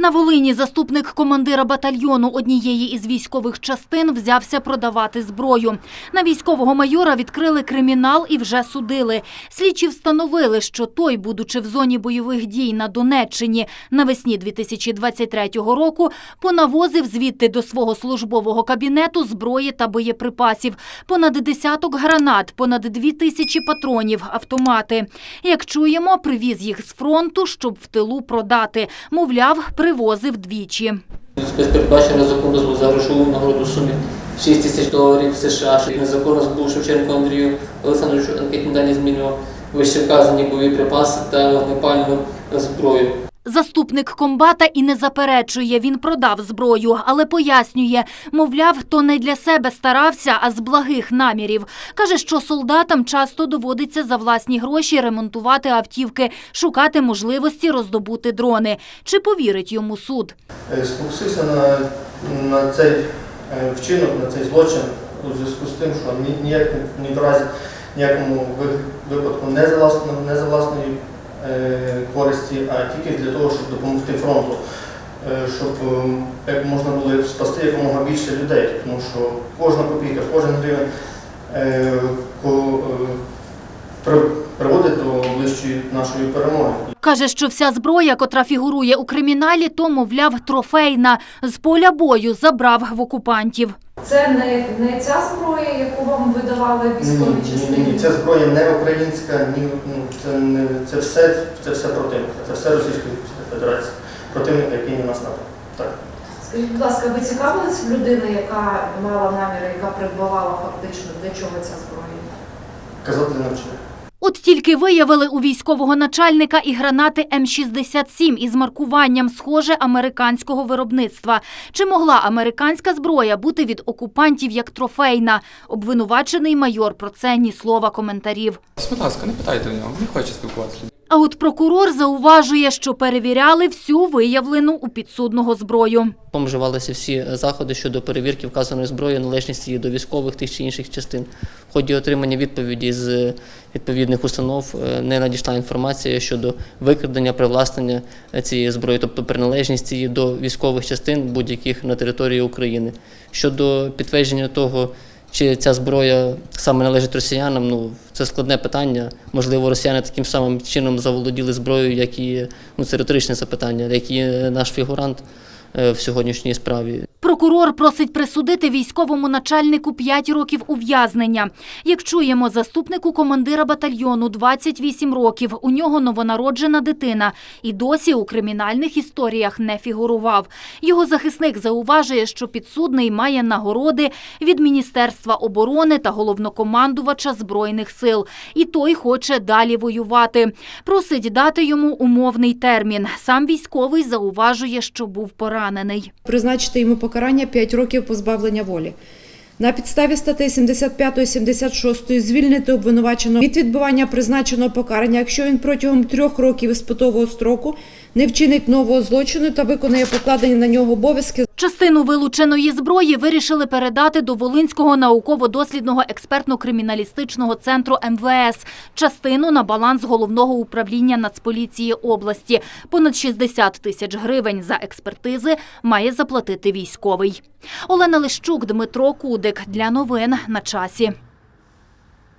На Волині заступник командира батальйону однієї із військових частин взявся продавати зброю. На військового майора відкрили кримінал і вже судили. Слідчі встановили, що той, будучи в зоні бойових дій на Донеччині навесні 2023 року, понавозив звідти до свого службового кабінету зброї та боєприпасів, понад десяток гранат, понад дві тисячі патронів, автомати. Як чуємо, привіз їх з фронту, щоб в тилу продати. Мовляв, привозив двічі. Спецпередбачення закону дозволу за грошову нагороду сумі 6 тисяч доларів США, що незаконно збув Шевченко Андрію Олександровичу анкетні дані змінював вище вказані боєприпаси та вогнепальну зброю. Заступник комбата і не заперечує, він продав зброю, але пояснює, мовляв, то не для себе старався, а з благих намірів. Каже, що солдатам часто доводиться за власні гроші ремонтувати автівки, шукати можливості роздобути дрони. Чи повірить йому суд? Е, спокусився на, на цей е, вчинок, на цей злочин у зв'язку з тим, що ні, ніяк, ні в разі ніякому ви- випадку не за, власно, не за власної е, користі, а тільки для того, щоб допомогти фронту, е, щоб е, як можна було спасти якомога більше людей, тому що кожна копійка, кожен гривень е, е, приводить до ближчої нашої перемоги. Каже, що вся зброя, котра фігурує у криміналі, то, мовляв, трофейна. З поля бою забрав в окупантів. Це не, не ця зброя, яку вам видавали військові ні, ні, ні, ця зброя не українська, ні, ну, це, не, це, все, це все противник, це все Російської Федерації. Противник, який на нас напав. Так. Скажіть, будь ласка, ви цікавились в людини, яка мала наміри, яка придбавала фактично, для чого ця зброя? Казати не вчили. От тільки виявили у військового начальника і гранати М67 із маркуванням схоже американського виробництва. Чи могла американська зброя бути від окупантів як трофейна? Обвинувачений майор про це ні слова коментарів. Будь ласка, не питайте в нього, не хоче спілкуватися. А от прокурор зауважує, що перевіряли всю виявлену у підсудного зброю. Вживалися всі заходи щодо перевірки вказаної зброї, належності її до військових тих чи інших частин. В ході отримання відповіді з відповідних установ е, не надійшла інформація щодо викрадення, привласнення е, цієї зброї, тобто приналежність її до військових частин будь-яких на території України. Щодо підтвердження того, чи ця зброя саме належить росіянам, ну це складне питання. Можливо, росіяни таким самим чином заволоділи зброєю, як і ну це риторичне запитання, як і наш фігурант е, в сьогоднішній справі. Прокурор просить присудити військовому начальнику 5 років ув'язнення. Як чуємо, заступнику командира батальйону 28 років. У нього новонароджена дитина і досі у кримінальних історіях не фігурував. Його захисник зауважує, що підсудний має нагороди від Міністерства оборони та головнокомандувача Збройних сил. І той хоче далі воювати. Просить дати йому умовний термін. Сам військовий зауважує, що був поранений. призначити йому покарання 5 років позбавлення волі. На підставі статей 75-76 звільнити обвинуваченого від відбування призначеного покарання, якщо він протягом трьох років іспитового строку не вчинить нового злочину та виконає покладені на нього обов'язки Частину вилученої зброї вирішили передати до Волинського науково-дослідного експертно-криміналістичного центру МВС, частину на баланс головного управління Нацполіції області. Понад 60 тисяч гривень за експертизи має заплатити військовий. Олена Лищук, Дмитро Кудик. Для новин на часі.